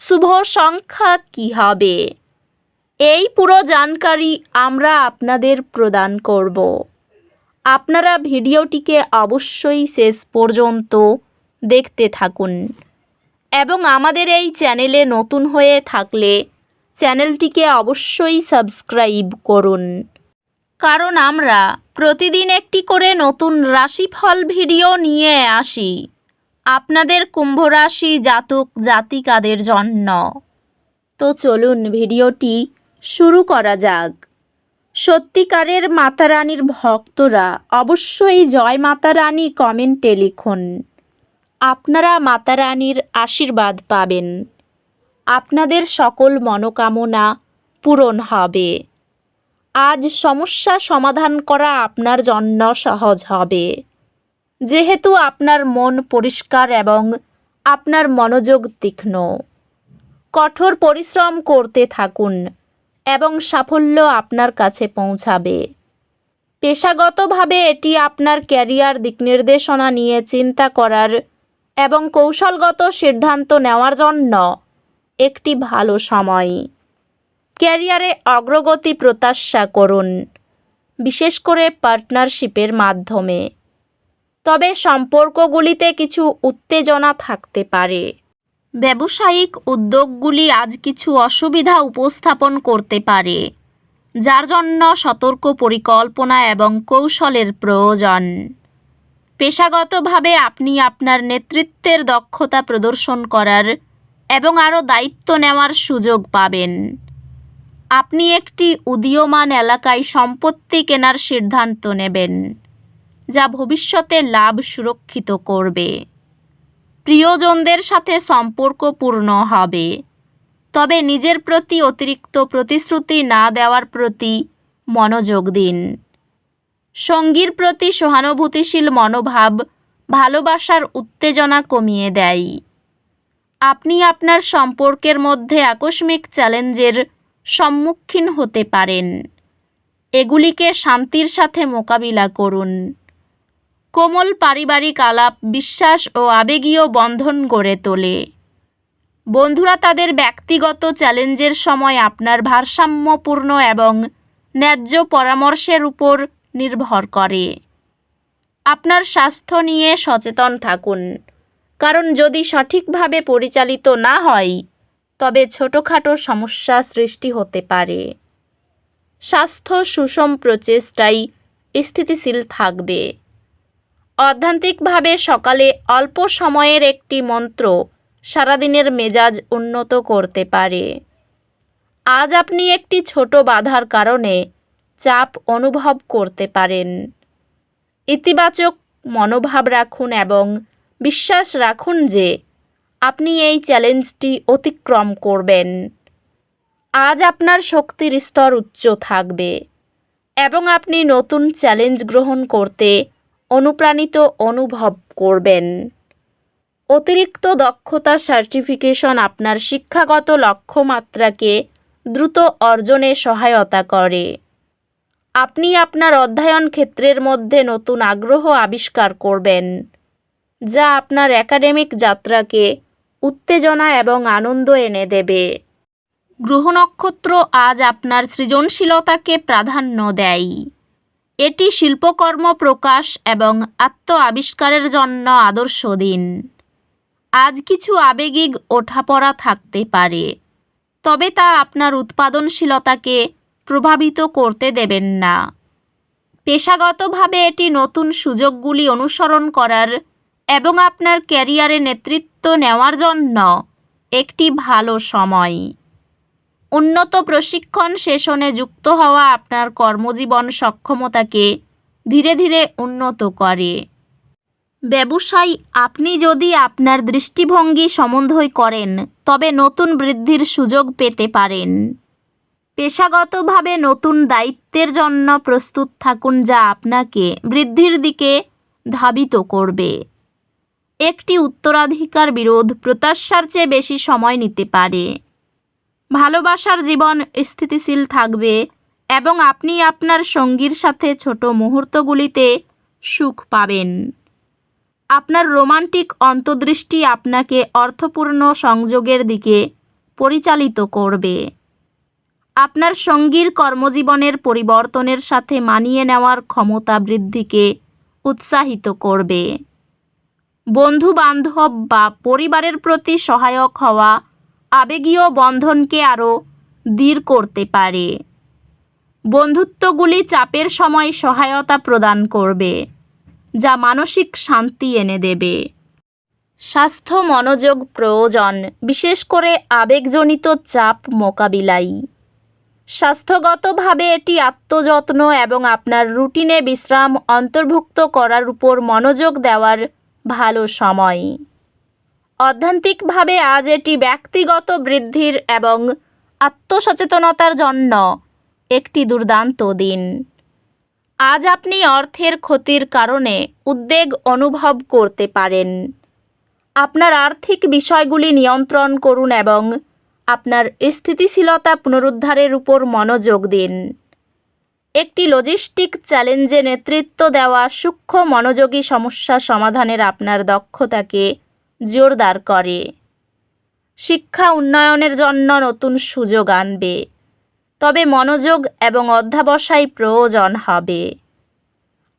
শুভ সংখ্যা কী হবে? এই পুরো জানকারি আমরা আপনাদের প্রদান করব। আপনারা ভিডিওটিকে অবশ্যই শেষ পর্যন্ত দেখতে থাকুন এবং আমাদের এই চ্যানেলে নতুন হয়ে থাকলে চ্যানেলটিকে অবশ্যই সাবস্ক্রাইব করুন। কারণ আমরা প্রতিদিন একটি করে নতুন রাশিফল ভিডিও নিয়ে আসি। আপনাদের কুম্ভরাশি জাতক জাতিকাদের জন্য। তো চলুন ভিডিওটি শুরু করা যাক। সত্যিকারের মাতা রানীর ভক্তরা অবশ্যই জয় মাতা রানী কমেন্টে লিখুন। আপনারা মাতা রানীর আশীর্বাদ পাবেন। আপনাদের সকল মনোকামনা পূরণ হবে। আজ সমস্যা সমাধান করা আপনার জন্য সহজ হবে। যেহেতু আপনার মন পরিষ্কার এবং আপনার মনোযোগ তীক্ষ্ণ, কঠোর পরিশ্রম করতে থাকুন এবং সাফল্য আপনার কাছে পৌঁছাবে। পেশাগতভাবে এটি আপনার ক্যারিয়ার দিক নির্দেশনা নিয়ে চিন্তা করার এবং কৌশলগত সিদ্ধান্ত নেওয়ার জন্য একটি ভালো সময়। ক্যারিয়ারে অগ্রগতি প্রত্যাশা করুন, বিশেষ করে পার্টনারশিপের মাধ্যমে। তবে সম্পর্কগুলিতে কিছু উত্তেজনা থাকতে পারে। ব্যবসায়িক উদ্যোগগুলি আজ কিছু অসুবিধা উপস্থাপন করতে পারে, যার জন্য সতর্ক পরিকল্পনা এবং কৌশলের প্রয়োজন। পেশাগতভাবে আপনি আপনার নেতৃত্বের দক্ষতা প্রদর্শন করার এবং আরও দায়িত্ব নেওয়ার সুযোগ পাবেন। আপনি একটি উদীয়মান এলাকায় সম্পত্তি কেনার সিদ্ধান্ত নেবেন। যা ভবিষ্যতে লাভ সুরক্ষিত করবে। প্রিয়জনদের সাথে সম্পর্কপূর্ণ হবে। তবে নিজের প্রতি অতিরিক্ত প্রতিশ্রুতি না দেওয়ার প্রতি মনোযোগ দিন। সঙ্গীর প্রতি সহানুভূতিশীল মনোভাব ভালোবাসার উত্তেজনা কমিয়ে দেয়। আপনি আপনার সম্পর্কের মধ্যে আকস্মিক চ্যালেঞ্জের সম্মুখীন হতে পারেন। এগুলিকে শান্তির সাথে মোকাবিলা করুন। কোমল পারিবারিক আলাপ, বিশ্বাস ও আবেগীয় বন্ধন গড়ে তোলে। বন্ধুরা, তাদের ব্যক্তিগত চ্যালেঞ্জের সময় আপনার ভারসাম্যপূর্ণ এবং ন্যায্য পরামর্শের উপর নির্ভর করে। আপনার স্বাস্থ্য নিয়ে সচেতন থাকুন। কারণ যদি সঠিকভাবে পরিচালিত না হয়, তবে ছোটোখাটো সমস্যা সৃষ্টি হতে পারে। স্বাস্থ্য সুষম প্রচেষ্টাই স্থিতিশীল থাকবে। অধ্যান্তিকভাবে সকালে অল্প সময়ের একটি মন্ত্র সারাদিনের মেজাজ উন্নত করতে পারে। আজ আপনি একটি ছোট বাধার কারণে চাপ অনুভব করতে পারেন। ইতিবাচক মনোভাব রাখুন এবং বিশ্বাস রাখুন যে আপনি এই চ্যালেঞ্জটি অতিক্রম করবেন। আজ আপনার শক্তির স্তর উচ্চ থাকবে এবং আপনি নতুন চ্যালেঞ্জ গ্রহণ করতে অনুপ্রাণিত অনুভব করবেন। অতিরিক্ত দক্ষতা সার্টিফিকেশন আপনার শিক্ষাগত লক্ষ্যমাত্রাকে দ্রুত অর্জনে সহায়তা করে। আপনি আপনার অধ্যয়ন ক্ষেত্রের মধ্যে নতুন আগ্রহ আবিষ্কার করবেন, যা আপনার একাডেমিক যাত্রাকে উত্তেজনা এবং আনন্দ এনে দেবে। গ্রহ নক্ষত্র আজ আপনার সৃজনশীলতাকে প্রাধান্য দেয়। এটি শিল্পকর্ম প্রকাশ এবং আত্ম আবিষ্কারের জন্য আদর্শ দিন। আজ কিছু আবেগিক ওঠাপড়া থাকতে পারে, তবে তা আপনার উৎপাদনশীলতাকে প্রভাবিত করতে দেবেন না। পেশাগতভাবে এটি নতুন সুযোগগুলি অনুসরণ করার এবং আপনার ক্যারিয়ারে নেতৃত্ব নেওয়ার জন্য একটি ভালো সময়। উন্নত প্রশিক্ষণ সেশনে যুক্ত হওয়া আপনার কর্মজীবন সক্ষমতাকে ধীরে ধীরে উন্নত করে। ব্যবসায়, আপনি যদি আপনার দৃষ্টিভঙ্গি সমন্বয় করেন, তবে নতুন বৃদ্ধির সুযোগ পেতে পারেন। পেশাগতভাবে নতুন দায়িত্বের জন্য প্রস্তুত থাকুন যা আপনাকে বৃদ্ধির দিকে ধাবিত করবে। একটি উত্তরাধিকার বিরোধ প্রত্যাশার চেয়ে বেশি সময় নিতে পারে। ভালোবাসার জীবন স্থিতিশীল থাকবে এবং আপনি আপনার সঙ্গীর সাথে ছোট মুহূর্তগুলিতে সুখ পাবেন। আপনার রোমান্টিক অন্তর্দৃষ্টি আপনাকে অর্থপূর্ণ সংযোগের দিকে পরিচালিত করবে। আপনার সঙ্গীর কর্মজীবনের পরিবর্তনের সাথে মানিয়ে নেওয়ার ক্ষমতা বৃদ্ধিকে উৎসাহিত করবে। বন্ধু বান্ধব বা পরিবারের প্রতি সহায়ক হওয়া আবেগীয় বন্ধনকে আরও দৃঢ় করতে পারে। বন্ধুত্বগুলি চাপের সময় সহায়তা প্রদান করবে, যা মানসিক শান্তি এনে দেবে। স্বাস্থ্য, মনোযোগ, প্রয়োজন, বিশেষ করে আবেগজনিত চাপ মোকাবিলায়। স্বাস্থ্যগতভাবে এটি আত্মযত্ন এবং আপনার রুটিনে বিশ্রাম অন্তর্ভুক্ত করার উপর মনোযোগ দেওয়ার ভালো সময়। অধ্যান্তিকভাবে আজ এটি ব্যক্তিগত বৃদ্ধির এবং আত্মসচেতনতার জন্য একটি দুর্দান্ত দিন। আজ আপনি অর্থের ক্ষতির কারণে উদ্বেগ অনুভব করতে পারেন। আপনার আর্থিক বিষয়গুলি নিয়ন্ত্রণ করুন এবং আপনার স্থিতিশীলতা পুনরুদ্ধারের উপর মনোযোগ দিন। একটি লজিস্টিক চ্যালেঞ্জে নেতৃত্ব দেওয়া সূক্ষ্ম মনোযোগী সমস্যা সমাধানের আপনার দক্ষতাকে জোরদার করে। শিক্ষা উন্নয়নের জন্য নতুন সুযোগ আনবে। তবে মনোযোগ এবং অধ্যাবসায় প্রয়োজন হবে।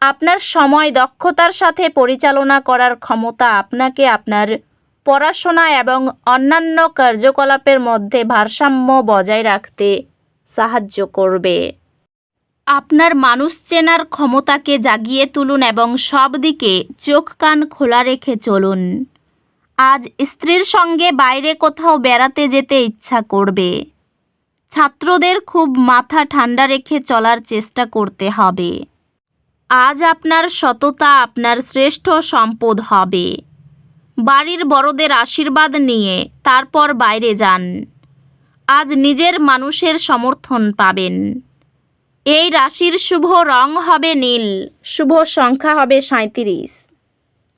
আপনার সময় দক্ষতার সাথে পরিচালনা করার ক্ষমতা আপনাকে আপনার পড়াশোনা এবং অন্যান্য কার্যকলাপের মধ্যে ভারসাম্য বজায় রাখতে সাহায্য করবে। আপনার মানুষ চেনার ক্ষমতাকে জাগিয়ে তুলুন এবং সব দিকে চোখ কান খোলা রেখে চলুন। আজ স্ত্রীর সঙ্গে বাইরে কোথাও বেড়াতে যেতে ইচ্ছা করবে। ছাত্রদের খুব মাথা ঠান্ডা রেখে চলার চেষ্টা করতে হবে। আজ আপনার সততা, আপনার শ্রেষ্ঠ সম্পদ হবে। বাড়ির বড়দের আশীর্বাদ নিয়ে তারপর বাইরে যান। আজ নিজের মানুষের সমর্থন পাবেন। এই রাশির শুভ রং হবে নীল, শুভ সংখ্যা হবে সাঁত্রিশ